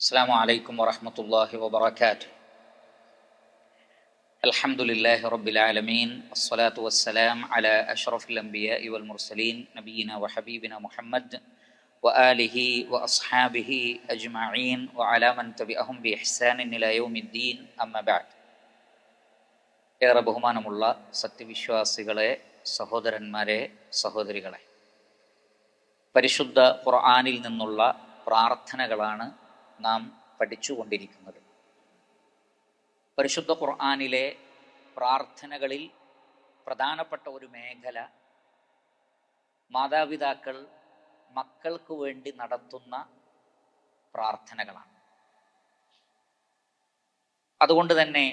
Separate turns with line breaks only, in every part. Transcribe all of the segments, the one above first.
السلام عليكم ورحمة الله وبركاته الحمد لله رب العالمين الصلاة والسلام على أشرف الأنبياء والمرسلين نبينا وحبيبنا محمد وآله وأصحابه أجمعين وعلى من تبعهم بإحسان إلى يوم الدين أما بعد ഏറെ ബഹുമാനമുള്ള സത്യവിശ്വാസികളെ സഹോദരന്മാരെ സഹോദരികളെ പരിശുദ്ധ ഖുർആാനിൽ നിന്നുള്ള പ്രാർത്ഥനകളാണ് നാം പഠിച്ചുകൊണ്ടിരിക്കുന്നത്. പരിശുദ്ധ ഖുർആാനിലെ പ്രാർത്ഥനകളിൽ പ്രധാനപ്പെട്ട ഒരു മേഖല മാതാപിതാക്കൾ മക്കൾക്ക് വേണ്ടി നടത്തുന്ന പ്രാർത്ഥനകളാണ്. അതുകൊണ്ട് തന്നെ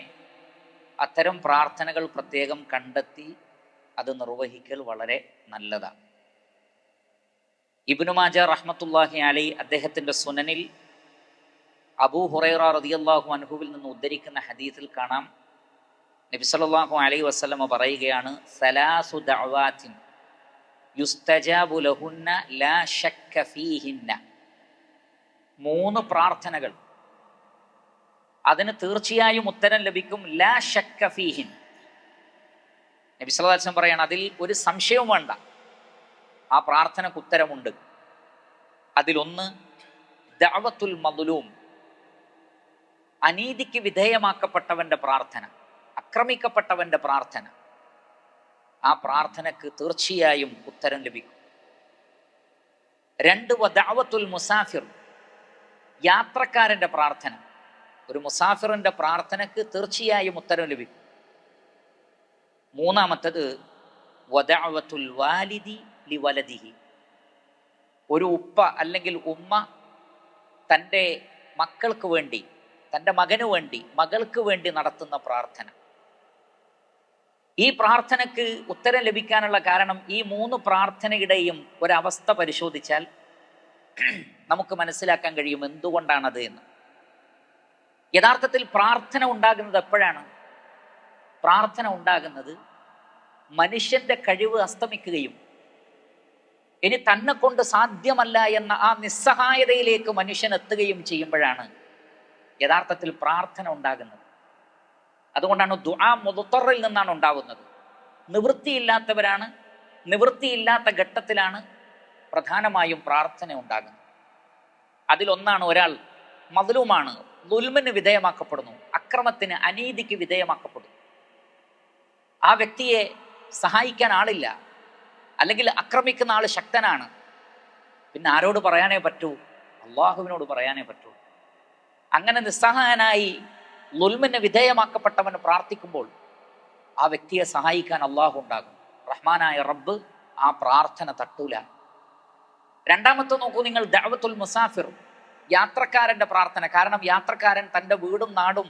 അത്തരം പ്രാർത്ഥനകൾ പ്രത്യേകം കണ്ടെത്തി അത് നിർവഹിക്കൽ വളരെ നല്ലതാണ്. ഇബ്നു മാജ റഹ്മത്തുല്ലാഹി അലി അദ്ദേഹത്തിന്റെ സുനനിൽ അബൂ ഹുറൈറ റളിയല്ലാഹു അൻഹുവിൽ നിന്ന് ഉദ്ധരിക്കുന്ന ഹദീസിൽ കാണാം. നബി അലൈ അലൈഹി വസല്ലമ പറയുകയാണ് സലാസു യുസ്തജാബു ലഹുന്ന ലാ ശക്ക ഫീഹിന്ന. മൂന്ന് പ്രാർത്ഥനകൾ. അതിന് തീർച്ചയായും ഉത്തരം ലഭിക്കും ലാ ശക്ക ഫീഹിൻ. നബി സല്ലല്ലാഹു അലൈഹി വസല്ലം പറയാണ് അതിൽ ഒരു സംശയവും വേണ്ട. ആ പ്രാർത്ഥനക്ക് ഉത്തരമുണ്ട്. അതിലൊന്ന് ദഅവത്തുൽ മദ്ലൂം. അനീതിക്ക് വിധേയമാക്കപ്പെട്ടവന്റെ പ്രാർത്ഥന ആക്രമിക്കപ്പെട്ടവന്റെ പ്രാർത്ഥന ആ പ്രാർത്ഥനക്ക് തീർച്ചയായും ഉത്തരം ലഭിക്കും. രണ്ട് വദാവത്തുൽ മുസാഫിർ യാത്രക്കാരന്റെ പ്രാർത്ഥന. ഒരു മുസാഫിറിന്റെ പ്രാർത്ഥനക്ക് തീർച്ചയായും ഉത്തരം ലഭിക്കും. മൂന്നാമത്തത് വദഅവത്തുൽ വാലിദി ലി ലിവലദിഹി ഒരു ഉപ്പ അല്ലെങ്കിൽ ഉമ്മ തന്റെ മക്കൾക്ക് വേണ്ടി തന്റെ മകന് വേണ്ടി മകൾക്ക് വേണ്ടി നടത്തുന്ന പ്രാർത്ഥന. ഈ പ്രാർത്ഥനയ്ക്ക് ഉത്തരം ലഭിക്കാനുള്ള കാരണം ഈ മൂന്ന് പ്രാർത്ഥനയുടെയും ഒരവസ്ഥ പരിശോധിച്ചാൽ നമുക്ക് മനസ്സിലാക്കാൻ കഴിയും എന്തുകൊണ്ടാണത് എന്ന്. യഥാർത്ഥത്തിൽ പ്രാർത്ഥന ഉണ്ടാകുന്നത് എപ്പോഴാണ്? പ്രാർത്ഥന ഉണ്ടാകുന്നത് മനുഷ്യന്റെ കഴിവ് അസ്തമിക്കുകയും ഇനി തന്നെ കൊണ്ട് സാധ്യമല്ല എന്ന ആ നിസ്സഹായതയിലേക്ക് മനുഷ്യൻ എത്തുകയും ചെയ്യുമ്പോഴാണ്. യഥാർത്ഥത്തിൽ പ്രാർത്ഥന ഉണ്ടാകുന്നത്. അതുകൊണ്ടാണ് ദുആ മുദത്തറിൽ നിന്നാണ് ഉണ്ടാവുന്നത് നിവൃത്തിയില്ലാത്തവരാണ് നിവൃത്തിയില്ലാത്ത ഘട്ടത്തിലാണ് പ്രധാനമായും പ്രാർത്ഥന ഉണ്ടാകുന്നത്. അതിലൊന്നാണ് ഒരാൾ മതിലുമാണ് ദുൽമിന് വിധേയമാക്കപ്പെടുന്നു അക്രമത്തിന് അനീതിക്ക് വിധേയമാക്കപ്പെടുന്നു. ആ വ്യക്തിയെ സഹായിക്കാൻ ആളില്ല അല്ലെങ്കിൽ ആക്രമിക്കുന്ന ആൾ ശക്തനാണ്. പിന്നെ ആരോട് പറയാനേ പറ്റൂ? അള്ളാഹുവിനോട് പറയാനേ പറ്റൂ. അങ്ങനെ നിസ്സഹായനായി ലുൽമിന് വിധേയമാക്കപ്പെട്ടവന് പ്രാർത്ഥിക്കുമ്പോൾ ആ വ്യക്തിയെ സഹായിക്കാൻ അള്ളാഹു ഉണ്ടാകും. റഹ്മാനായ റബ്ബ് ആ പ്രാർത്ഥന തട്ടൂല. രണ്ടാമത്തെ നോക്കൂ നിങ്ങൾ ദഅവത്തുൽ മുസാഫിർ യാത്രക്കാരന്റെ പ്രാർത്ഥന. കാരണം യാത്രക്കാരൻ തന്റെ വീടും നാടും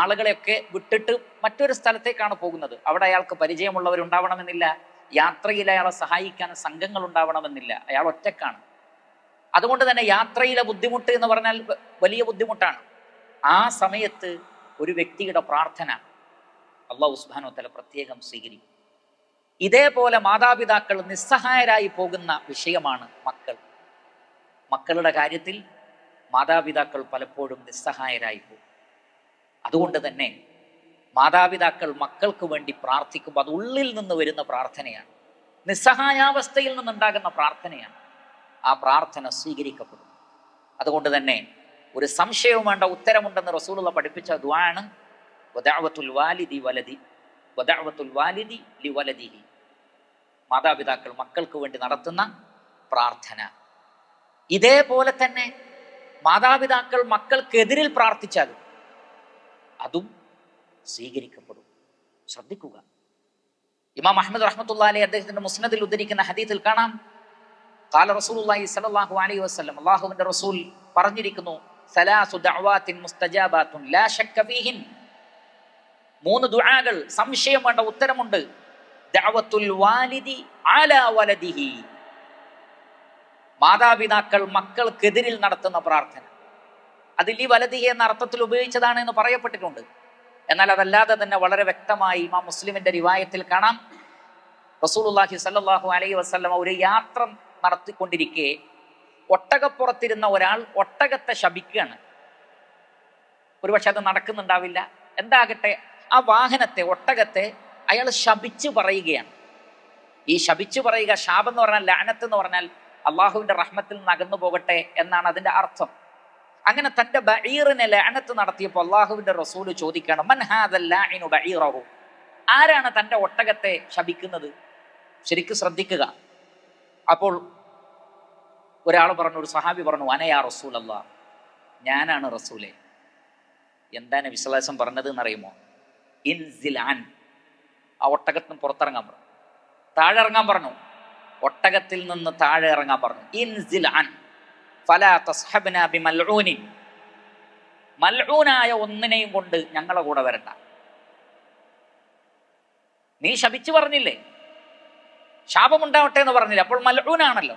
ആളുകളെയൊക്കെ വിട്ടിട്ട് മറ്റൊരു സ്ഥലത്തേക്കാണ് പോകുന്നത്. അവിടെ അയാൾക്ക് പരിചയമുള്ളവരുണ്ടാവണമെന്നില്ല യാത്രയിൽ അയാളെ സഹായിക്കാൻ സംഘങ്ങൾ ഉണ്ടാവണമെന്നില്ല അയാൾ ഒറ്റക്കാണ്. അതുകൊണ്ട് തന്നെ യാത്രയിലെ ബുദ്ധിമുട്ട് എന്ന് പറഞ്ഞാൽ വലിയ ബുദ്ധിമുട്ടാണ്. ആ സമയത്ത് ഒരു വ്യക്തിയുടെ പ്രാർത്ഥന അള്ളാഹു ഉസ്ബാനോ തല പ്രത്യേകം സ്വീകരിക്കും. ഇതേപോലെ മാതാപിതാക്കൾ നിസ്സഹായരായി പോകുന്ന വിഷയമാണ് മക്കൾ. മക്കളുടെ കാര്യത്തിൽ മാതാപിതാക്കൾ പലപ്പോഴും നിസ്സഹായരായി പോകും. അതുകൊണ്ട് തന്നെ മാതാപിതാക്കൾ മക്കൾക്ക് വേണ്ടി പ്രാർത്ഥിക്കുമ്പോൾ അത് ഉള്ളിൽ നിന്ന് വരുന്ന പ്രാർത്ഥനയാണ്. നിസ്സഹായാവസ്ഥയിൽ നിന്നുണ്ടാകുന്ന പ്രാർത്ഥനയാണ്. ആ പ്രാർത്ഥന സ്വീകരിക്കപ്പെടും. അതുകൊണ്ട് തന്നെ ഒരു സംശയവും വേണ്ട ഉത്തരമുണ്ടെന്ന് റസൂലുള്ള പഠിപ്പിച്ച ദ്വാണ് വദഅവത്തുൽ വാലിദി വലതി വദഅവത്തുൽ വാലിദി ലി വലദിഹി മാതാപിതാക്കൾ മക്കൾക്ക് വേണ്ടി നടത്തുന്ന പ്രാർത്ഥന. ഇതേപോലെ തന്നെ മാതാപിതാക്കൾ മക്കൾക്കെതിരിൽ പ്രാർത്ഥിച്ചാൽ അതും സ്വീകരിക്കപ്പെടും. ശ്രദ്ധിക്കുക. ഇമാം അഹമ്മദ് റഹ്മത്തുള്ള അലി അദ്ദേഹത്തിന്റെ മുസ്നദിൽ ഉദ്ധരിക്കുന്ന ഹദീത്തിൽ കാണാം. കാല റസൂലി സലാഹു അലൈഹി വസ്ലം അള്ളാഹുവിന്റെ റസൂൽ പറഞ്ഞിരിക്കുന്നു മൂന്ന് ദുആകൾ സംശയം വേണ്ട ഉത്തരമുണ്ട്. അലാ മാതാപിതാക്കൾ മക്കൾക്കെതിരിൽ നടത്തുന്ന പ്രാർത്ഥന. അതിൽ ഈ വലതിഹി എന്ന അർത്ഥത്തിൽ ഉപയോഗിച്ചതാണ് എന്ന് പറയപ്പെട്ടിട്ടുണ്ട്. എന്നാൽ അതല്ലാതെ തന്നെ വളരെ വ്യക്തമായി ഇമാം മുസ്ലിമിന്റെ റിവായത്തിൽ കാണാം. റസൂലുള്ളാഹി സല്ലാഹു അലൈഹി വസ്ലമ ഒരു യാത്ര നടത്തിക്കൊണ്ടിരിക്കെ ഒട്ടകപ്പുറത്തിരുന്ന ഒരാൾ ഒട്ടകത്തെ ശപിക്കുകയാണ്. ഒരുപക്ഷെ അത് നടക്കുന്നുണ്ടാവില്ല. എന്താകട്ടെ ആ വാഹനത്തെ ഒട്ടകത്തെ അയാൾ ശപിച്ചു പറയുകയാണ്. ഈ ശപിച്ചു പറയുക ശാപം എന്ന് പറഞ്ഞാൽ ലാനത്ത് എന്ന് പറഞ്ഞാൽ അള്ളാഹുവിന്റെ റഹ്മത്തിൽ നിന്ന് അകന്നു പോകട്ടെ എന്നാണ് അതിന്റെ അർത്ഥം. അങ്ങനെ തന്റെ ബഈറിനെ ലാനത്ത് നടത്തിയപ്പോൾ അള്ളാഹുവിന്റെ റസൂൽ ചോദിക്കണം മൻ ഹാദൽ ലാഇനു ബഈറഹു? ആരാണ് തന്റെ ഒട്ടകത്തെ ശപിക്കുന്നത്? ശരിക്കും ശ്രദ്ധിക്കുക. അപ്പോൾ ഒരാൾ പറഞ്ഞു ഒരു സഹാബി പറഞ്ഞു അനയാ റസൂൽ അല്ല ഞാനാണ് റസൂലെ. എന്താണ് വിശ്വാസം പറഞ്ഞത് എന്നറിയുമോ ഇൻസിലാൻ ആ ഒട്ടകത്തിന് പുറത്തിറങ്ങാൻ പറഞ്ഞു. താഴെ ഇറങ്ങാൻ പറഞ്ഞു. ഒട്ടകത്തിൽ നിന്ന് താഴെ ഇറങ്ങാൻ പറഞ്ഞു. ഇൻസിലാൻ മൽഊനായ ഒന്നിനെയും കൊണ്ട് ഞങ്ങളെ കൂടെ വരണ്ട. നീ ശപിച്ചു പറഞ്ഞില്ലേ? ശാപമുണ്ടാവട്ടെ എന്ന് പറഞ്ഞില്ല. അപ്പോൾ മലൂനാണല്ലോ.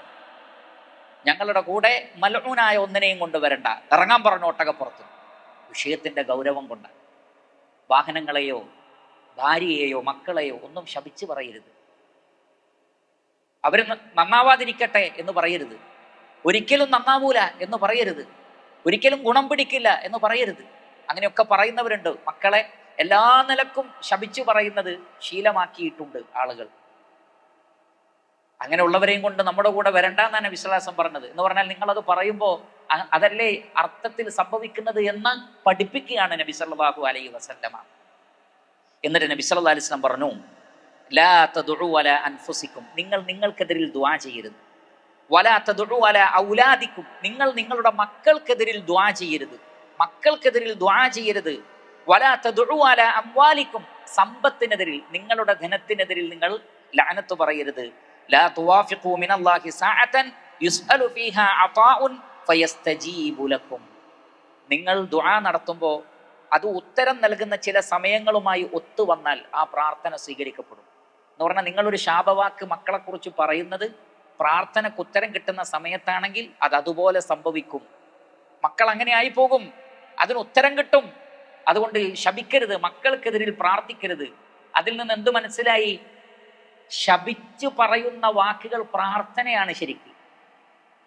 ഞങ്ങളുടെ കൂടെ മലൂനായ ഒന്നിനെയും കൊണ്ടുവരണ്ട ഇറങ്ങാൻ പറഞ്ഞു ഒട്ടകപ്പുറത്ത് വിഷയത്തിന്റെ ഗൗരവം കൊണ്ട്. വാഹനങ്ങളെയോ ഭാര്യയെയോ മക്കളെയോ ഒന്നും ശപിച്ചു പറയരുത്. അവർ നന്നാവാതിരിക്കട്ടെ എന്ന് പറയരുത്. ഒരിക്കലും നന്നാവൂല എന്ന് പറയരുത്. ഒരിക്കലും ഗുണം പിടിക്കില്ല എന്ന് പറയരുത്. അങ്ങനെയൊക്കെ പറയുന്നവരുണ്ട്. മക്കളെ എല്ലാ നിലക്കും ശപിച്ചു പറയുന്നത് ശീലമാക്കിയിട്ടുണ്ട് ആളുകൾ. അങ്ങനെയുള്ളവരെയും കൊണ്ട് നമ്മുടെ കൂടെ വരണ്ട എന്നാണ് വിശ്വാസം പറഞ്ഞത്. എന്ന് പറഞ്ഞാൽ നിങ്ങൾ അത് പറയുമ്പോൾ അതല്ലേ അർത്ഥത്തിൽ സംഭവിക്കുന്നത് എന്ന് പഠിപ്പിക്കുകയാണ് നബി സല്ലല്ലാഹു അലൈഹി വസല്ലമ. എന്നിട്ട് നബി സല്ലല്ലാഹു അലൈഹി വസല്ലം പറഞ്ഞു ലാ അലാ അൻഫുസിക്കും. നിങ്ങൾ നിങ്ങൾക്കെതിരിൽ ദ്വാ ചെയ്യരുത്. വലാ അലാ ഔലാദിക്കും. നിങ്ങൾ നിങ്ങളുടെ മക്കൾക്കെതിരിൽ ദ്വാ ചെയ്യരുത്. മക്കൾക്കെതിരിൽ ദ്വാ ചെയ്യരുത്. വലാ അലാ അംവാലിക്കും. സമ്പത്തിനെതിരിൽ നിങ്ങളുടെ ധനത്തിനെതിരിൽ നിങ്ങൾ ലാനത്ത് പറയരുത്. ലാ തുവാഫിഖു മിനല്ലാഹി സഅതൻ യുസ്അലു ഫീഹാ അതാഉൻ ഫയസ്തജീബു ലക്കും നിങ്ങൾ ദുആ നടത്തുമ്പോൾ അത് ഉത്തരം നൽകുന്ന ചില സമയങ്ങളുമായി ഒത്തു വന്നാൽ ആ പ്രാർത്ഥന സ്വീകരിക്കപ്പെടും. എന്ന് പറഞ്ഞാൽ നിങ്ങളൊരു ശാപവാക്ക് മക്കളെക്കുറിച്ച് പറയുന്നത് പ്രാർത്ഥനക്ക് ഉത്തരം കിട്ടുന്ന സമയത്താണെങ്കിൽ അത് അതുപോലെ സംഭവിക്കും. മക്കൾ അങ്ങനെ ആയി പോകും അതിന് ഉത്തരം കിട്ടും. അതുകൊണ്ട് ശപിക്കരുത് മക്കൾക്കെതിരിൽ പ്രാർത്ഥിക്കരുത്. അതിൽ നിന്ന് എന്ത് മനസ്സിലായി? ശപിച്ചു പറയുന്ന വാക്കുകൾ പ്രാർത്ഥനയാണ് ശരിക്കും.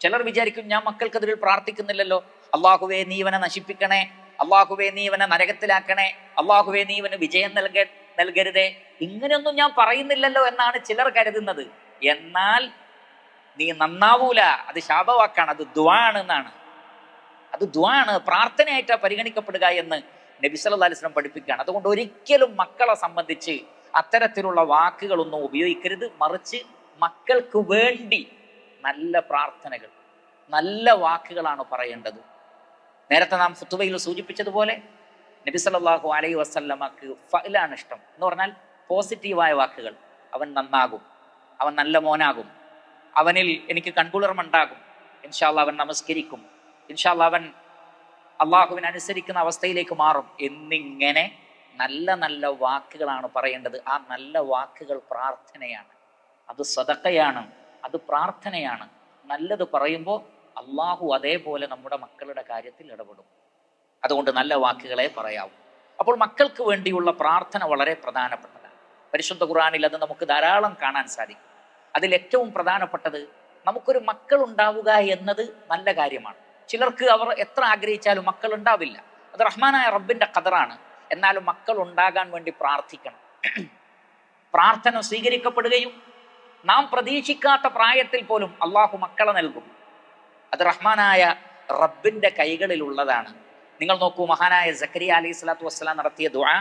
ചിലർ വിചാരിക്കും ഞാൻ മക്കൾക്കെതിരിൽ പ്രാർത്ഥിക്കുന്നില്ലല്ലോ. അള്ളാഹുവേ നീവനെ നശിപ്പിക്കണേ. അള്ളാഹുവേ നീവനെ നരകത്തിലാക്കണേ. അള്ളാഹുവേ നീ ഇവന് വിജയം നൽക നൽകരുതേ. ഇങ്ങനെയൊന്നും ഞാൻ പറയുന്നില്ലല്ലോ എന്നാണ് ചിലർ കരുതുന്നത്. എന്നാൽ നീ നന്നാവൂല. അത് ശാപവാക്കാണ്. അത് ദ്വാണ് എന്നാണ്. അത് ദ്വാണ് പ്രാർത്ഥനയായിട്ടാണ് പരിഗണിക്കപ്പെടുക എന്ന് അലൈഹി വസല്ലം പഠിപ്പിക്കുകയാണ്. അതുകൊണ്ട് ഒരിക്കലും മക്കളെ സംബന്ധിച്ച് അത്തരത്തിലുള്ള വാക്കുകളൊന്നും ഉപയോഗിക്കരുത്. മറിച്ച് മക്കൾക്ക് വേണ്ടി നല്ല പ്രാർത്ഥനകൾ നല്ല വാക്കുകളാണ് പറയേണ്ടത്. നേരത്തെ നാം ഫുത്തുബയിൽ സൂചിപ്പിച്ചതുപോലെ നബി സല്ലല്ലാഹു അലൈഹി വസല്ലമക്ക് ഫലാണ് ഇഷ്ടം. എന്ന് പറഞ്ഞാൽ പോസിറ്റീവായ വാക്കുകൾ. അവൻ നന്നാകും. അവൻ നല്ല മോനാകും. അവനിൽ എനിക്ക് കൺകുളിർമുണ്ടാകും ഇൻഷാല്ല അവൻ നമസ്കരിക്കും. ഇൻഷാല്ല അവൻ അള്ളാഹുവിനനുസരിക്കുന്ന അവസ്ഥയിലേക്ക് മാറും. എന്നിങ്ങനെ നല്ല നല്ല വാക്കുകളാണ് പറയേണ്ടത്. ആ നല്ല വാക്കുകൾ പ്രാർത്ഥനയാണ്. അത് സ്വതക്കയാണ് അത് പ്രാർത്ഥനയാണ്. നല്ലത് പറയുമ്പോൾ അള്ളാഹു അതേപോലെ നമ്മുടെ മക്കളുടെ കാര്യത്തിൽ ഇടപെടും. അതുകൊണ്ട് നല്ല വാക്കുകളെ പറയാവൂ. അപ്പോൾ മക്കൾക്ക് വേണ്ടിയുള്ള പ്രാർത്ഥന വളരെ പ്രധാനപ്പെട്ടതാണ്. പരിശുദ്ധ ഖുറാനിൽ അത് നമുക്ക് ധാരാളം കാണാൻ സാധിക്കും. അതിൽ ഏറ്റവും പ്രധാനപ്പെട്ടത് നമുക്കൊരു മക്കൾ ഉണ്ടാവുക എന്നത് നല്ല കാര്യമാണ്. ചിലർക്ക് അവർ എത്ര ആഗ്രഹിച്ചാലും മക്കൾ ഉണ്ടാവില്ല. അത് റഹ്മാനായ റബ്ബിന്റെ കതറാണ് എന്നാലും മക്കൾ ഉണ്ടാകാൻ വേണ്ടി പ്രാർത്ഥിക്കണം. പ്രാർത്ഥന സ്വീകരിക്കപ്പെടുകയും നാം പ്രതീക്ഷിക്കാത്ത പ്രായത്തിൽ പോലും അള്ളാഹു മക്കളെ നൽകും. അത് റഹ്മാനായ റബ്ബിന്റെ കൈകളിലുള്ളതാണ്. നിങ്ങൾ നോക്കൂ മഹാനായ സക്കരിയ അലൈഹി സ്വലാത്തു വസ്സലാം നടത്തിയ ദുആ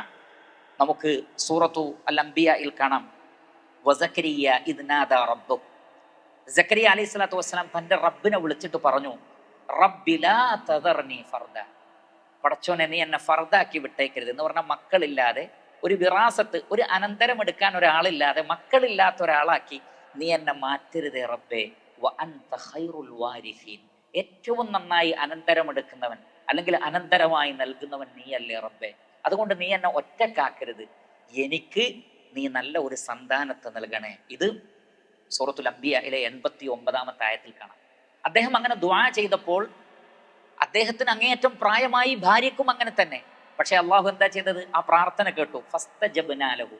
നമുക്ക് സൂറത്തു അൽ കാണാം. വസക്കരിയ ഇദ്നാദ റബ്ബു. സക്കരിയ അലൈഹി സ്വലാത്തു വസ്സലാം തന്റെ റബ്ബിനെ വിളിച്ചിട്ട് പറഞ്ഞു റബ്ബിലാ തദർനി ഫർദ. പടച്ചോനെ നീ എന്നെ ഫർദാക്കി വിട്ടേക്കരുത് എന്ന് പറഞ്ഞാൽ മക്കളില്ലാതെ ഒരു വിറാസത്ത് ഒരു അനന്തരം എടുക്കാൻ ഒരാളില്ലാതെ മക്കളില്ലാത്ത ഒരാളാക്കി നീ എന്നെ മാറ്റരുത് റബ്ബേ. ഏറ്റവും നന്നായി അനന്തരം എടുക്കുന്നവൻ അല്ലെങ്കിൽ അനന്തരമായി നൽകുന്നവൻ നീയല്ലേ റബ്ബേ. അതുകൊണ്ട് നീ എന്നെ ഒറ്റക്കാക്കരുത്. എനിക്ക് നീ നല്ല ഒരു സന്താനത്തെ നൽകണേ. ഇത് സൂറത്തുൽ അംബിയയിലെ എൺപത്തി ഒമ്പതാമത്തെ ആയത്തിൽ കാണാം. അദ്ദേഹം അങ്ങനെ ദ്വാ ചെയ്തപ്പോൾ അദ്ദേഹത്തിന് അങ്ങേയറ്റം പ്രായമായി ഭാര്യക്കും അങ്ങനെ തന്നെ. പക്ഷെ അള്ളാഹു എന്താ ചെയ്തത്? ആ പ്രാർത്ഥന കേട്ടു. ഫസ്ത ജബ്നാലഹു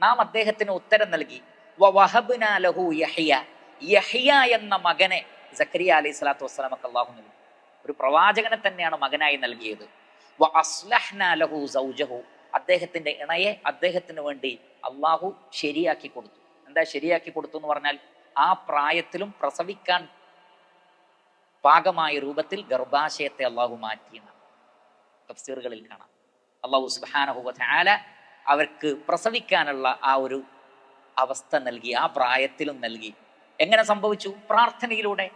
നാം അദ്ദേഹത്തിന് ഉത്തരം നൽകി. വഹബ്നാലഹു യഹിയ. യഹിയ എന്ന മകനെ സക്കരിയ അലൈഹി സ്വലാത്തു വസ്സലാമക്ക് അള്ളാഹു നൽകി. ഒരു പ്രവാചകനെ തന്നെയാണ് മകനായി നൽകിയത്. വ അസ്ലഹ്നാലഹു സൗജഹു. അദ്ദേഹത്തിന്റെ ഇണയെ അദ്ദേഹത്തിന് വേണ്ടി അള്ളാഹു ശരിയാക്കി കൊടുത്തു. എന്താ ശരിയാക്കി കൊടുത്തു എന്ന് പറഞ്ഞാൽ ആ പ്രായത്തിലും പ്രസവിക്കാൻ പാകമായ രൂപത്തിൽ ഗർഭാശയത്തെ അള്ളാഹു മാറ്റിയെന്നാണ്. തഫ്സീറുകളിൽ കാണാം. അള്ളാഹു സുബാനഹുബ ആല അവർക്ക് പ്രസവിക്കാനുള്ള ആ ഒരു അവസ്ഥ നൽകി ആ പ്രായത്തിലും നൽകി. എങ്ങനെ സംഭവിച്ചു? പ്രാർത്ഥനയിലൂടെ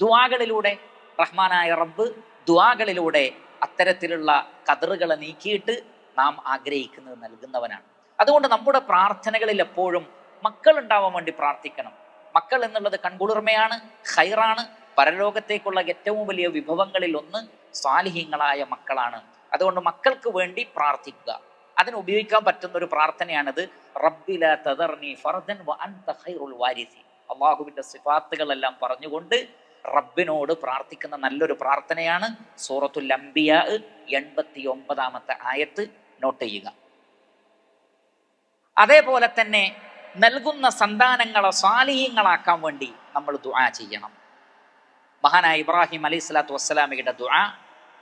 ദ്വാകളിലൂടെ റഹ്മാനായ റബ്ബ് ദ്വാകളിലൂടെ അത്തരത്തിലുള്ള കതറുകളെ നീക്കിയിട്ട് നാം ആഗ്രഹിക്കുന്നത് നൽകുന്നവനാണ്. അതുകൊണ്ട് നമ്മുടെ പ്രാർത്ഥനകളിൽ എപ്പോഴും മക്കൾ ഉണ്ടാവാൻ വേണ്ടി പ്രാർത്ഥിക്കണം. മക്കൾ എന്നുള്ളത് കൺകുളിർമയാണ് ഹൈറാണ് പരലോകത്തേക്കുള്ള ഏറ്റവും വലിയ വിഭവങ്ങളിൽ ഒന്ന് സ്വാലിഹ്യങ്ങളായ മക്കളാണ്. അതുകൊണ്ട് മക്കൾക്ക് വേണ്ടി പ്രാർത്ഥിക്കുക. അതിന് ഉപയോഗിക്കാൻ പറ്റുന്ന ഒരു പ്രാർത്ഥനയാണിത്. റബ്ബില തദർനി ഫർദൻ വ അൻത ഖൈറുൽ സിഫാത്തുകളെല്ലാം പറഞ്ഞുകൊണ്ട് റബ്ബിനോട് പ്രാർത്ഥിക്കുന്ന നല്ലൊരു പ്രാർത്ഥനയാണ് സൂറത്തുൽ അംബിയ എൺപത്തി ഒമ്പതാമത്തെ ആയത്ത് നോട്ട് ചെയ്യുക. അതേപോലെ തന്നെ നൽകുന്ന സന്താനങ്ങളെ സ്വാലിഹ്യങ്ങളാക്കാൻ വേണ്ടി നമ്മൾ ദുആ ചെയ്യണം. മഹാനായ ഇബ്രാഹിം അലൈഹി സ്വലാത്തു വസ്സലാമിയുടെ ദുആ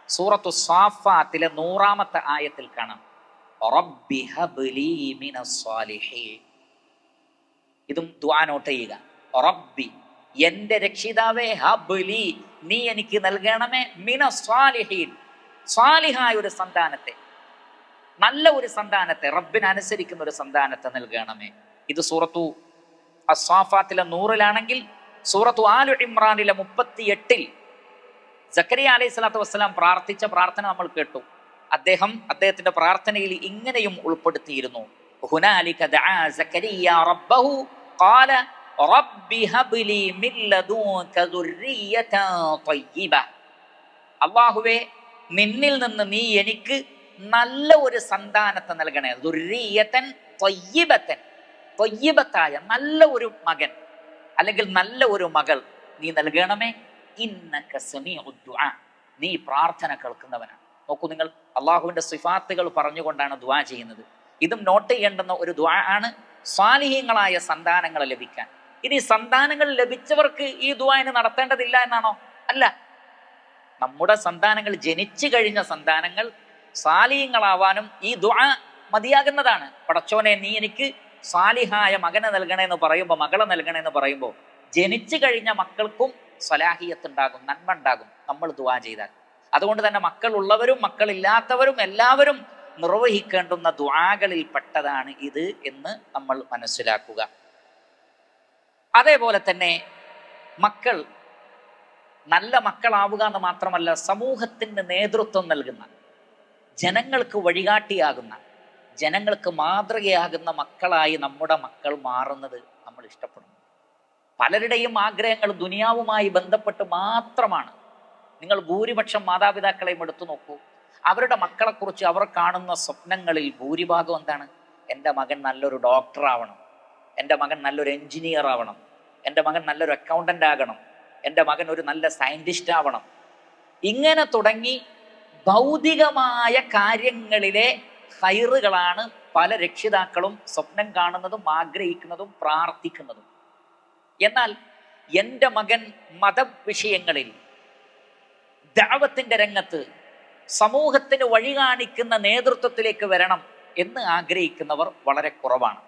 സൂറത്തു സാഫാത്തിലെ നൂറാമത്തെ ആയത്തിൽ കാണാം. ഇതും ദുആ നോട്ട് ചെയ്യുക. റബ്ബി എന്റെ രക്ഷിതാവേ ഹബ്ലി നീ എനിക്ക് നൽകണമേ മിന സ്വാലിഹീൻ സ്വാലിഹായ ഒരു സന്താനത്തെ നല്ല ഒരു സന്താനത്തെ റബ്ബിനെ അനുസരിക്കുന്ന ഒരു സന്താനത്തെ നൽകണമേ. ഇത് സൂറത്തു അസ്വാഫാത്തിലെ നൂറിലാണെങ്കിൽ സൂറത്തു ആലു ഇമ്രാനിലെ മുപ്പത്തി എട്ടിൽ ജക്കരിയ അലൈഹി സ്വലാത്തു വസ്സലാം പ്രാർത്ഥിച്ച പ്രാർത്ഥന നമ്മൾ കേട്ടു. അദ്ദേഹം അദ്ദേഹത്തിന്റെ പ്രാർത്ഥനയിൽ ഇങ്ങനെയും ഉൾപ്പെടുത്തിയിരുന്നു. അല്ലാഹുവേ നിന്നിൽ നിന്ന് നീ എനിക്ക് നല്ല ഒരു സന്താനത്തെ നൽകണേ. ദുർരിയതൻ തൊയ്യബത്തൻ തൊയ്യബത്തായ നല്ല ഒരു മകൻ. അല്ലെങ്കിൽ നല്ല ഒരു മകൾ നീ നൽകണമേ? ഇന്നക സമീഉ ദുആ. നീ പ്രാർത്ഥന കേൾക്കുന്നവനാണ്. നോക്കൂ നിങ്ങൾ അള്ളാഹുവിന്റെ സിഫാത്തുകൾ പറഞ്ഞുകൊണ്ടാണ് ദ്വാ ചെയ്യുന്നത്. ഇതും നോട്ട് ചെയ്യേണ്ടുന്ന ഒരു ദ്വാ ആണ് സ്വാലിഹ്യങ്ങളായ സന്താനങ്ങൾ ലഭിക്കാൻ. ഇനി സന്താനങ്ങൾ ലഭിച്ചവർക്ക് ഈ ദുആന് നടത്തേണ്ടതില്ല എന്നാണോ? അല്ല. നമ്മുടെ സന്താനങ്ങൾ ജനിച്ചു കഴിഞ്ഞ സന്താനങ്ങൾ സാലിഹ്യങ്ങളാവാനും ഈ ദ്വാ മതിയാകുന്നതാണ്. പടച്ചോനെ നീ എനിക്ക് സാലിഹായ മകനെ നൽകണേ എന്ന് പറയുമ്പോൾ മകളെ നൽകണേ എന്ന് പറയുമ്പോൾ ജനിച്ചു കഴിഞ്ഞ മക്കൾക്കും സ്വലാഹിയത്ത് ഉണ്ടാകും നന്മ ഉണ്ടാകും നമ്മൾ ദുവാ ചെയ്താൽ. അതുകൊണ്ട് തന്നെ മക്കളുള്ളവരും മക്കളില്ലാത്തവരും എല്ലാവരും നിർവഹിക്കേണ്ടുന്ന ദ്വാകളിൽ പെട്ടതാണ് ഇത് എന്ന് നമ്മൾ മനസ്സിലാക്കുക. അതേപോലെ തന്നെ മക്കൾ നല്ല മക്കളാവുക എന്ന് മാത്രമല്ല സമൂഹത്തിന് നേതൃത്വം നൽകുന്ന ജനങ്ങൾക്ക് വഴികാട്ടിയാകുന്ന ജനങ്ങൾക്ക് മാതൃകയാകുന്ന മക്കളായി നമ്മുടെ മക്കൾ മാറുന്നത് നമ്മൾ ഇഷ്ടപ്പെടുന്നു. പലരുടെയും ആഗ്രഹങ്ങൾ ദുനിയാവുമായി ബന്ധപ്പെട്ട് മാത്രമാണ്. നിങ്ങൾ ഭൂരിപക്ഷം മാതാപിതാക്കളെയും എടുത്തു നോക്കൂ. അവരുടെ മക്കളെക്കുറിച്ച് അവർ കാണുന്ന സ്വപ്നങ്ങളിൽ ഭൂരിഭാഗം എന്താണ്? എന്റെ മകൻ നല്ലൊരു ഡോക്ടർ ആവണം. എന്റെ മകൻ നല്ലൊരു എഞ്ചിനീയർ ആവണം. എന്റെ മകൻ നല്ലൊരു അക്കൗണ്ടന്റ് ആകണം. എന്റെ മകൻ ഒരു നല്ല സയന്റിസ്റ്റ് ആവണം. ഇങ്ങനെ തുടങ്ങി ഭൗതികമായ കാര്യങ്ങളിലെ ഹൈറുകളാണ് പല രക്ഷിതാക്കളും സ്വപ്നം കാണുന്നതും ആഗ്രഹിക്കുന്നതും പ്രാർത്ഥിക്കുന്നതും എന്നാൽ എൻ്റെ മകൻ മതവിഷയങ്ങളിൽ ദാവത്തിന്റെ രംഗത്ത് സമൂഹത്തിന് വഴി കാണിക്കുന്ന നേതൃത്വത്തിലേക്ക് വരണം എന്ന് ആഗ്രഹിക്കുന്നവർ വളരെ കുറവാണ്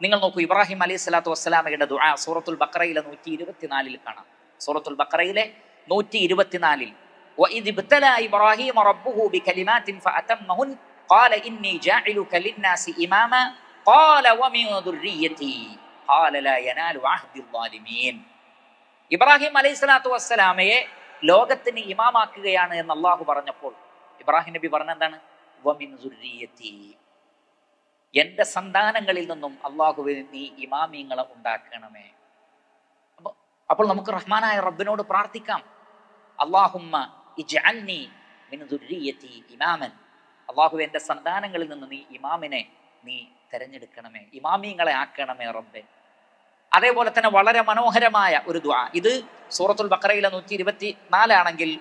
നിങ്ങൾ നോക്കൂ ഇബ്രാഹിം അലൈഹി സ്വലാത്തു വസ്സലാമയുടെ ദുആ സൂറത്തുൽ ബക്കറയിലെ നൂറ്റി ഇരുപത്തിനാലിൽ കാണാം സൂറത്തുൽ ബക്കറയിലെ നൂറ്റി ഇരുപത്തിനാലിൽ وإذ ابتلى إبراهيم ربه بكلمات فأتمهن قال إني جاعلك للناس إماما قال ومن ذريتي قال لا ينال عهد الظالمين ഇബ്രാഹിം അലൈഹി സ്വലാത്തു വസ്സലാമയെ ലോകത്തിന് ഇമാമാക്കുകയാണ് എന്ന് അള്ളാഹു പറഞ്ഞപ്പോൾ ഇബ്രാഹിം നബി പറഞ്ഞ എന്താണ് വമിൻ സുർരിയത്തി എന്റെ സന്താനങ്ങളിൽ നിന്നും അള്ളാഹുവിന് നീ ഇമാമിങ്ങളെ ഉണ്ടാക്കണമേ അപ്പൊ അപ്പോൾ നമുക്ക് റഹ്മാനായ റബ്ബിനോട് പ്രാർത്ഥിക്കാം അള്ളാഹുമ്മ ഇജ്അൽനി മിൻ ദുർരിയത്തി ഇമാമൻ അള്ളാഹു സന്താനങ്ങളിൽ നിന്ന് നീ ഇമാമിനെ നീ തെരഞ്ഞെടുക്കണമേ. ഇമാമിങ്ങളെ ആക്കണമേ റബ്ബെ. അതേപോലെ തന്നെ വളരെ മനോഹരമായ ഒരു ദ്വാ ഇത് സൂറത്തുൽ ബക്കറയിലെ നൂറ്റി ഇരുപത്തി നാലാണെങ്കിൽ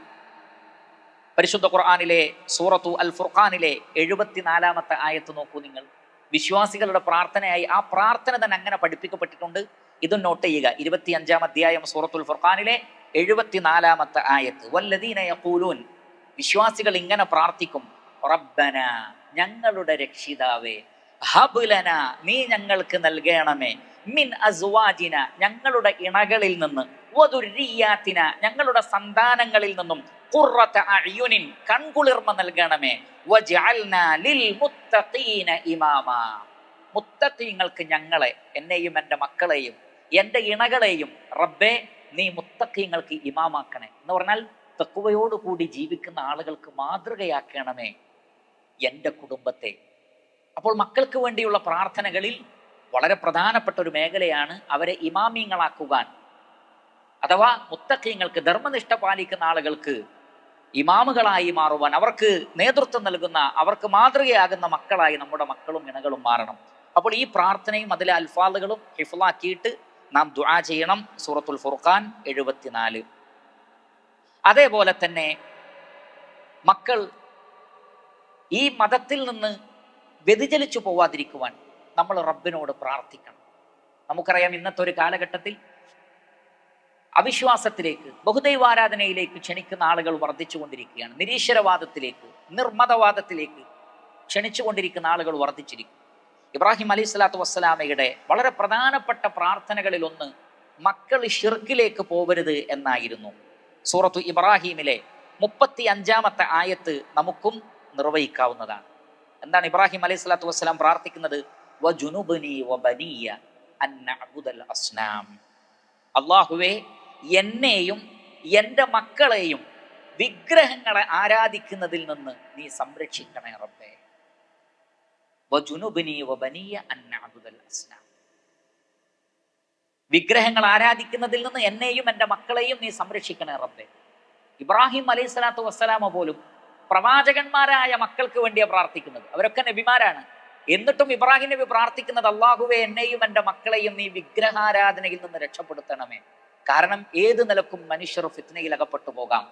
പരിശുദ്ധ ഖുർആാനിലെ സൂറത്തു അൽ ഫുർഖാനിലെ എഴുപത്തിനാലാമത്തെ ആയത്ത് നോക്കൂ നിങ്ങൾ. വിശ്വാസികളുടെ പ്രാർത്ഥനയായി ആ പ്രാർത്ഥന തന്നെ അങ്ങനെ പഠിപ്പിക്കപ്പെട്ടിട്ടുണ്ട്. ഇതും നോട്ട് ചെയ്യുക. ഇരുപത്തി അഞ്ചാം അധ്യായം സൂറത്തുൽ ഫുർഖാനിലെ എഴുപത്തിനാലാമത്തെ ആയത്ത്. വല്ലദീന യഖൂലൂൻ. വിശ്വാസികൾ ഇങ്ങനെ പ്രാർത്ഥിക്കും. റബ്ബന ഞങ്ങളുടെ രക്ഷിതാവേ ഹബുലന നീ ഞങ്ങൾക്ക് നൽകണമേ. മിൻ അസ്വാജിന ഞങ്ങളുടെ ഇണകളിൽ നിന്ന്. വധുരിയാത്തിന ഞങ്ങളുടെ സന്താനങ്ങളിൽ നിന്നും. ഖുർറത അഅ്യുനിൻ കൺകുളിർമ നൽകണമേ. ലിൽ മുത്തഖീന ഇമാമ. മുത്തഖീങ്ങൾക്ക് ഞങ്ങളെ എന്നെയും എന്റെ മക്കളെയും എന്റെ ഇണകളെയും റബ്ബേ നീ മുത്തഖീങ്ങൾക്ക് ഇമാമാക്കണേ. എന്ന് പറഞ്ഞാൽ തക്കുവയോടുകൂടി ജീവിക്കുന്ന ആളുകൾക്ക് മാതൃകയാക്കണമേ. എന്റെ കുടുംബത്തെ. അപ്പോൾ മക്കൾക്ക് വേണ്ടിയുള്ള പ്രാർത്ഥനകളിൽ വളരെ പ്രധാനപ്പെട്ട ഒരു മേഖലയാണ് അവരെ ഇമാമിങ്ങളാക്കുക അഥവാ മുത്തക്കീങ്ങൾക്ക് ധർമ്മനിഷ്ഠ പാലിക്കുന്ന ആളുകൾക്ക് ഇമാമുകളായി മാറുവാൻ അവർക്ക് നേതൃത്വം നൽകുന്ന അവർക്ക് മാതൃകയാകുന്ന മക്കളായി നമ്മുടെ മക്കളും ഇണകളും മാറണം. അപ്പോൾ ഈ പ്രാർത്ഥനയും അതിലെ അൽഫാദുകളും ഹിഫ്ലാക്കിയിട്ട് നാം ദുആ ചെയ്യണം. സൂറത്തുൽ ഫുർഖാൻ എഴുപത്തിനാല്. അതേപോലെ തന്നെ മക്കൾ ഈ മതത്തിൽ നിന്ന് വ്യതിചലിച്ചു പോവാതിരിക്കുവാൻ നമ്മൾ റബ്ബിനോട് പ്രാർത്ഥിക്കണം. നമുക്കറിയാം ഇന്നത്തെ ഒരു കാലഘട്ടത്തിൽ അവിശ്വാസത്തിലേക്ക് ബഹുദൈവാരാധനയിലേക്ക് ക്ഷണിക്കുന്ന ആളുകൾ വർദ്ധിച്ചുകൊണ്ടിരിക്കുകയാണ് നിരീശ്വരവാദത്തിലേക്ക് നിർമ്മതവാദത്തിലേക്ക് ക്ഷണിച്ചുകൊണ്ടിരിക്കുന്ന ആളുകൾ വർദ്ധിച്ചിരിക്കും ഇബ്രാഹിം അലൈഹി സ്വലാത്തു വസ്സലാമയുടെ വളരെ പ്രധാനപ്പെട്ട പ്രാർത്ഥനകളിൽ ഒന്ന് മക്കൾ ഷിർക്കിലേക്ക് പോവരുത് എന്നായിരുന്നു. സൂറത്തു ഇബ്രാഹിമിലെ മുപ്പത്തി അഞ്ചാമത്തെ ആയത്ത് നമുക്കും നിർവഹിക്കാവുന്നതാണ്. എന്താണ് ഇബ്രാഹിം അലൈഹി സ്വലാത്തു വസ്സലാം പ്രാർത്ഥിക്കുന്നത്? അസ്നാം. അള്ളാഹുവെ എന്നെയും എന്റെ മക്കളെയും വിഗ്രഹങ്ങളെ ആരാധിക്കുന്നതിൽ നിന്ന് നീ സംരക്ഷിക്കണേ റബ്ബേ. വിഗ്രഹങ്ങൾ ആരാധിക്കുന്നതിൽ നിന്ന് എന്നെയും എന്റെ മക്കളെയും നീ സംരക്ഷിക്കണേ റബ്ബേ. ഇബ്രാഹിം അലൈഹി സ്വലാത്തു വസ്സലാമ പോലും പ്രവാചകന്മാരായ മക്കൾക്ക് വേണ്ടിയാണ് പ്രാർത്ഥിക്കുന്നത്. അവരൊക്കെ നബിമാരാണ്. എന്നിട്ടും ഇബ്രാഹിം നബി പ്രാർത്ഥിക്കുന്നത് അള്ളാഹുവെ എന്നെയും എന്റെ മക്കളെയും നീ വിഗ്രഹാരാധനയിൽ നിന്ന് രക്ഷപ്പെടുത്തണമേ. കാരണം ഏത് നിലക്കും മനുഷ്യർ ഫിത്നയിൽ അകപ്പെട്ടു പോകാം.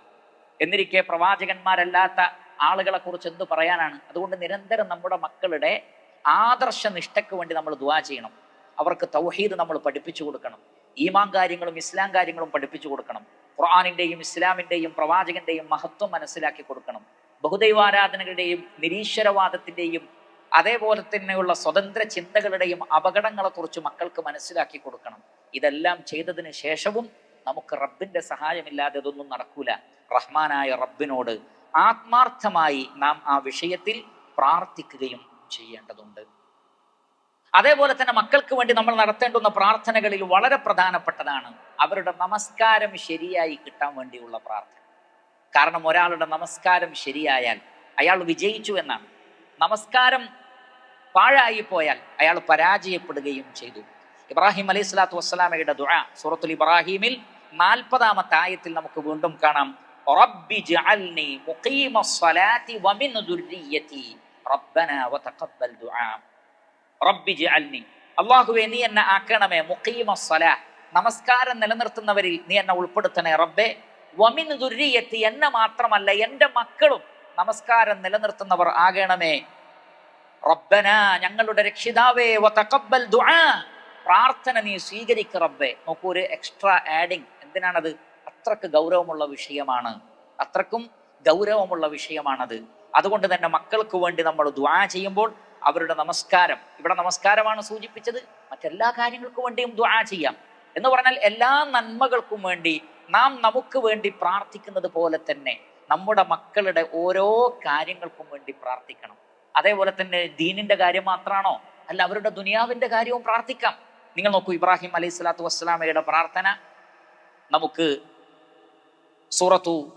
എന്നിരിക്കെ പ്രവാചകന്മാരല്ലാത്ത ആളുകളെ കുറിച്ച് എന്ത് പറയാനാണ്? അതുകൊണ്ട് നിരന്തരം നമ്മുടെ മക്കളുടെ ആദർശ നിഷ്ഠയ്ക്ക് വേണ്ടി നമ്മൾ ദുവാ ചെയ്യണം. അവർക്ക് തൗഹീദ് നമ്മൾ പഠിപ്പിച്ചു കൊടുക്കണം. ഈമാൻ കാര്യങ്ങളും ഇസ്ലാം കാര്യങ്ങളും പഠിപ്പിച്ചു കൊടുക്കണം. ഖുർആാനിന്റെയും ഇസ്ലാമിന്റെയും പ്രവാചകന്റെയും മഹത്വം മനസ്സിലാക്കി കൊടുക്കണം. ബഹുദൈവാരാധനകളുടെയും നിരീശ്വരവാദത്തിന്റെയും അതേപോലെ തന്നെയുള്ള സ്വതന്ത്ര ചിന്തകളുടെയും അപകടങ്ങളെക്കുറിച്ച് മക്കൾക്ക് മനസ്സിലാക്കി കൊടുക്കണം. ഇതെല്ലാം ചെയ്തതിന് ശേഷവും നമുക്ക് റബ്ബിന്റെ സഹായമില്ലാതെ ഇതൊന്നും നടക്കൂല. റഹ്മാനായ റബ്ബിനോട് ആത്മാർത്ഥമായി നാം ആ വിഷയത്തിൽ പ്രാർത്ഥിക്കുകയും ചെയ്യേണ്ടതുണ്ട്. അതേപോലെ തന്നെ മക്കൾക്ക് വേണ്ടി നമ്മൾ നടത്തേണ്ടുന്ന പ്രാർത്ഥനകളിൽ വളരെ പ്രധാനപ്പെട്ടതാണ്. അവരുടെ നമസ്കാരം ശരിയായി കിട്ടാൻ വേണ്ടിയുള്ള പ്രാർത്ഥന. കാരണം ഒരാളുടെ നമസ്കാരം ശരിയായാൽ അയാൾ വിജയിച്ചു എന്നാണ്. നമസ്കാരം പാഴായി പോയാൽ അയാൾ പരാജയപ്പെടുകയും ചെയ്തു. ഇബ്രാഹിം അലൈഹി സ്വലാത്തു വസ്സലാമയുടെ ദുആ സൂറത്തുൽ ഇബ്രാഹിമിൽ നാൽപ്പതാമത്തെ ആയത്തിൽ നമുക്ക് വീണ്ടും കാണാം. അല്ലാഹുവേ നീ എന്നെ ആക്കണമേ മുഖീമസ്സലാ നമസ്കാരം നിലനിർത്തുന്നവരിൽ നീ എന്നെ ഉൾപ്പെടുത്തണേ റബ്ബേ. വമിൻ ദുർരിയത്തി എന്നെ മാത്രമല്ല എന്റെ മക്കളും നമസ്കാരം നിലനിർത്തുന്നവർ ആകണമേ. റബ്ബന ഞങ്ങളുടെ രക്ഷിതാവേ വതഖബ്ബൽ ദുആ. പ്രാർത്ഥന നീ സ്വീകരിക്ക റബ്ബേ. നോക്കൂ ഒരു എക്സ്ട്രാ ആഡിങ് എന്തിനാണത്? അത്രയ്ക്ക് ഗൗരവമുള്ള വിഷയമാണ്. അത്രക്കും ഗൗരവമുള്ള വിഷയമാണത്. അതുകൊണ്ട് തന്നെ മക്കൾക്ക് വേണ്ടി നമ്മൾ ദ്വാ ചെയ്യുമ്പോൾ അവരുടെ നമസ്കാരം. ഇവിടെ നമസ്കാരമാണ് സൂചിപ്പിച്ചത്. മറ്റെല്ലാ കാര്യങ്ങൾക്കും വേണ്ടിയും ദ്വാ ചെയ്യാം. എന്ന് പറഞ്ഞാൽ എല്ലാ നന്മകൾക്കും വേണ്ടി നാം നമുക്ക് വേണ്ടി പ്രാർത്ഥിക്കുന്നത് പോലെ തന്നെ നമ്മുടെ മക്കളുടെ ഓരോ കാര്യങ്ങൾക്കും വേണ്ടി പ്രാർത്ഥിക്കണം. അതേപോലെ തന്നെ ദീനിന്റെ കാര്യം മാത്രമാണോ? അല്ല അവരുടെ ദുനിയാവിന്റെ കാര്യവും പ്രാർത്ഥിക്കാം. നിങ്ങൾ നോക്കൂ ഇബ്രാഹിം അലൈഹി സ്വലാത്തു വസ്സലാമയുടെ പ്രാർത്ഥന നമുക്ക് സൂറത്തു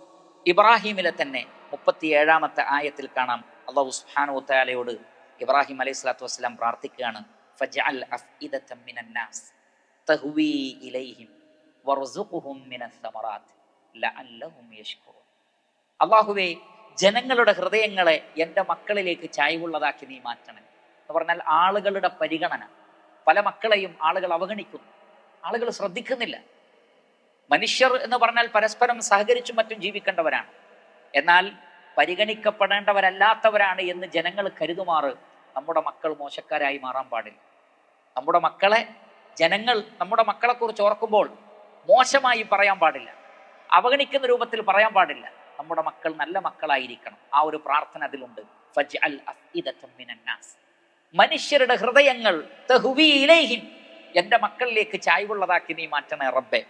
ഇബ്രാഹിമിലെ തന്നെ മുപ്പത്തി ഏഴാമത്തെ ആയത്തിൽ കാണാം. അള്ളാഹു സുഹാനു തആലയോട് ഇബ്രാഹിം അലൈഹി സ്വലാത്തു വസ്സലാം പ്രാർത്ഥിക്കുകയാണ് അള്ളാഹുവേ ജനങ്ങളുടെ ഹൃദയങ്ങളെ എന്റെ മക്കളിലേക്ക് ചായ്വുള്ളതാക്കി നീ മാറ്റണം എന്ന് പറഞ്ഞാൽ ആളുകളുടെ പരിഗണന. പല മക്കളെയും ആളുകൾ അവഗണിക്കുന്നു. ആളുകൾ ശ്രദ്ധിക്കുന്നില്ല. മനുഷ്യർ എന്ന് പറഞ്ഞാൽ പരസ്പരം സഹകരിച്ചും മറ്റും ജീവിക്കേണ്ടവരാണ്. എന്നാൽ പരിഗണിക്കപ്പെടേണ്ടവരല്ലാത്തവരാണ് എന്ന് ജനങ്ങൾ കരുതുമാറ് നമ്മുടെ മക്കൾ മോശക്കാരായി മാറാൻ പാടില്ല. നമ്മുടെ മക്കളെ ജനങ്ങൾ നമ്മുടെ മക്കളെക്കുറിച്ച് ഓർക്കുമ്പോൾ മോശമായി പറയാൻ പാടില്ല. അവഗണിക്കുന്ന രൂപത്തിൽ പറയാൻ പാടില്ല. നമ്മുടെ മക്കൾ നല്ല മക്കളായിരിക്കണം. ആ ഒരു പ്രാർത്ഥന അതിലുണ്ട്. മനുഷ്യരുടെ ഹൃദയങ്ങൾ എന്റെ മക്കളിലേക്ക് ചായ്വുള്ളതാക്കി നീ മാറ്റണേ റബ്ബെ.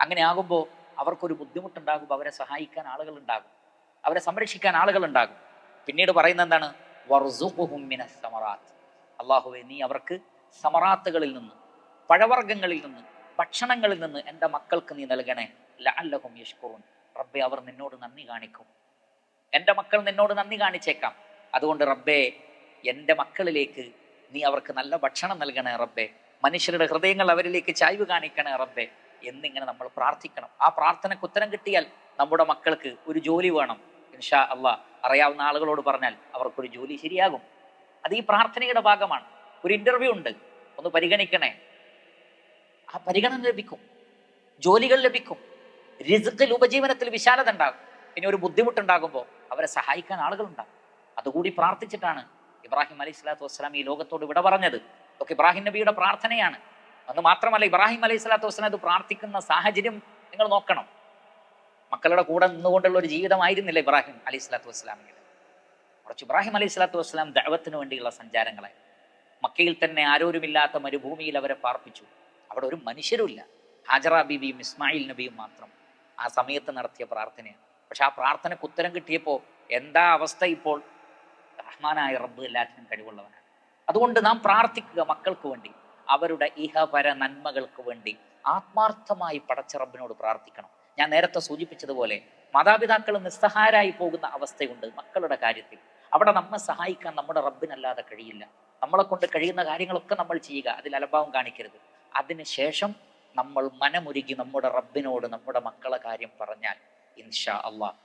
അങ്ങനെ ആകുമ്പോൾ അവർക്കൊരു ബുദ്ധിമുട്ടുണ്ടാകും. അവരെ സഹായിക്കാൻ ആളുകൾ ഉണ്ടാകും അവരെ സംരക്ഷിക്കാൻ ആളുകൾ ഉണ്ടാകും പിന്നീട് പറയുന്നത് എന്താണ്? സമറാത്ത്. അള്ളാഹുവെ നീ അവർക്ക് സമറാത്തുകളിൽ നിന്ന് പഴവർഗങ്ങളിൽ നിന്ന് ഭക്ഷണങ്ങളിൽ നിന്ന് എന്റെ മക്കൾക്ക് നീ നൽകണേ. ലഅല്ലഹും യഷ്കുറും റബ്ബെ അവർ നിന്നോട് നന്ദി കാണിക്കും. എന്റെ മക്കൾ നിന്നോട് നന്ദി കാണിച്ചേക്കാം. അതുകൊണ്ട് റബ്ബേ എന്റെ മക്കളിലേക്ക് നീ അവർക്ക് നല്ല ഭക്ഷണം നൽകണേ റബ്ബേ. മനുഷ്യരുടെ ഹൃദയങ്ങൾ അവരിലേക്ക് ചായ്വ് കാണിക്കണേ റബ്ബേ. എന്നിങ്ങനെ നമ്മൾ പ്രാർത്ഥിക്കണം. ആ പ്രാർത്ഥനയ്ക്ക് ഉത്തരം കിട്ടിയാൽ നമ്മുടെ മക്കൾക്ക് ഒരു ജോലി വേണം. ഇൻഷാ അള്ളാ അറിയാവുന്ന ആളുകളോട് പറഞ്ഞാൽ അവർക്കൊരു ജോലി ശരിയാകും. അത് ഈ പ്രാർത്ഥനയുടെ ഭാഗമാണ്. ഒരു ഇന്റർവ്യൂ ഉണ്ട്. ഒന്ന് പരിഗണിക്കണേ. ആ പരിഗണന ലഭിക്കും. ജോലികൾ ലഭിക്കും. റിസുക്കിൽ ഉപജീവനത്തിൽ വിശാലത ഉണ്ടാകും. പിന്നെ ഒരു ബുദ്ധിമുട്ടുണ്ടാകുമ്പോൾ അവരെ സഹായിക്കാൻ ആളുകളുണ്ടാകും. അതുകൂടി പ്രാർത്ഥിച്ചിട്ടാണ് ഇബ്രാഹിം അലൈഹി സ്വലാത്തു വസ്സലാം ഈ ലോകത്തോട് വിട പറഞ്ഞത്. ഒക്കെ ഇബ്രാഹിം നബിയുടെ പ്രാർത്ഥനയാണ്. അന്ന് മാത്രമല്ല ഇബ്രാഹിം അലൈഹി സ്വലാത്തു വസ്സലാം അത് പ്രാർത്ഥിക്കുന്ന സാഹചര്യം നിങ്ങൾ നോക്കണം. മക്കളുടെ കൂടെ നിന്നുകൊണ്ടുള്ള ഒരു ജീവിതമായിരുന്നില്ല ഇബ്രാഹിം അലൈഹി സ്വലാത്തു വസ്സലാമിയുടെ കുറച്ച് ഇബ്രാഹിം അലൈഹി സ്വലാത്തു വസ്സലാം ദൈവത്തിന് വേണ്ടിയുള്ള സഞ്ചാരങ്ങളെ മക്കയിൽ തന്നെ ആരോരുമില്ലാത്ത മരുഭൂമിയിൽ അവരെ പാർപ്പിച്ചു. അവിടെ ഒരു മനുഷ്യരുമില്ല. ഹാജറ ബീബിയും ഇസ്മായിൽ നബിയും മാത്രം. ആ സമയത്ത് നടത്തിയ പ്രാർത്ഥനയാണ്. പക്ഷെ ആ പ്രാർത്ഥനയ്ക്ക് ഉത്തരം കിട്ടിയപ്പോൾ എന്താ അവസ്ഥ ഇപ്പോൾ? റഹ്മാനായ റബ്ബ് എല്ലാത്തിനും കഴിവുള്ളവനാണ്. അതുകൊണ്ട് നാം പ്രാർത്ഥിക്കുക മക്കൾക്ക് വേണ്ടി അവരുടെ ഇഹപര നന്മകൾക്ക് വേണ്ടി ആത്മാർത്ഥമായി പടച്ച റബ്ബിനോട് പ്രാർത്ഥിക്കണം. ഞാൻ നേരത്തെ സൂചിപ്പിച്ചതുപോലെ മാതാപിതാക്കൾ നിസ്സഹാരായി പോകുന്ന അവസ്ഥയുണ്ട് മക്കളുടെ കാര്യത്തിൽ. അവിടെ നമ്മെ സഹായിക്കാൻ നമ്മുടെ റബ്ബിനല്ലാതെ കഴിയില്ല. നമ്മളെ കൊണ്ട് കഴിയുന്ന കാര്യങ്ങളൊക്കെ നമ്മൾ ചെയ്യുക. അതിൽ അലഭാവം കാണിക്കരുത്. അതിനുശേഷം നമ്മൾ മനമുരുകി നമ്മുടെ റബ്ബിനോട് നമ്മുടെ മക്കളെ കാര്യം പറഞ്ഞാൽ ഇൻഷാ അള്ളാഹ്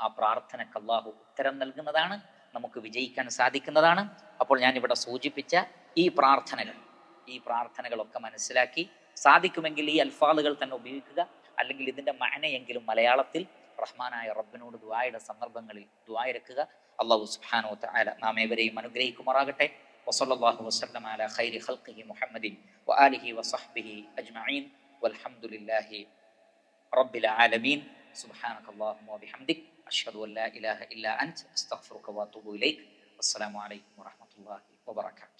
ആ പ്രാർത്ഥനക്ക് അള്ളാഹു ഉത്തരം നൽകുന്നതാണ് നമുക്ക് വിജയിക്കാൻ സാധിക്കുന്നതാണ്. അപ്പോൾ ഞാൻ ഇവിടെ സൂചിപ്പിച്ച ഈ പ്രാർത്ഥനകൾ ഈ പ്രാർത്ഥനകളൊക്കെ മനസ്സിലാക്കി സാധിക്കുമെങ്കിൽ ഈ അൽഫാദുകൾ തന്നെ ഉപയോഗിക്കുക. അല്ലെങ്കിൽ ഇതിന്റെ മനയെങ്കിലും മലയാളത്തിൽ റഹ്മാനായ റബ്ബിനോട് ദുആയുടെ സന്ദർഭങ്ങളിൽ ദുബായിരക്കുക അള്ളാഹു വതആല നാം ഏവരെയും അനുഗ്രഹിക്കുമാറാകട്ടെ. വസല്ലല്ലാഹു വസല്ലം ഹൈരി ഖൈരി ഖൽഖിഹി മുഹമ്മദിൻ وآله وصحبه أجمعين والحمد لله رب العالمين. سبحانك اللهم وبحمدك أشهد أن لا إله إلا أنت أستغفرك وأتوب إليك. والسلام عليكم ورحمة الله وبركاته.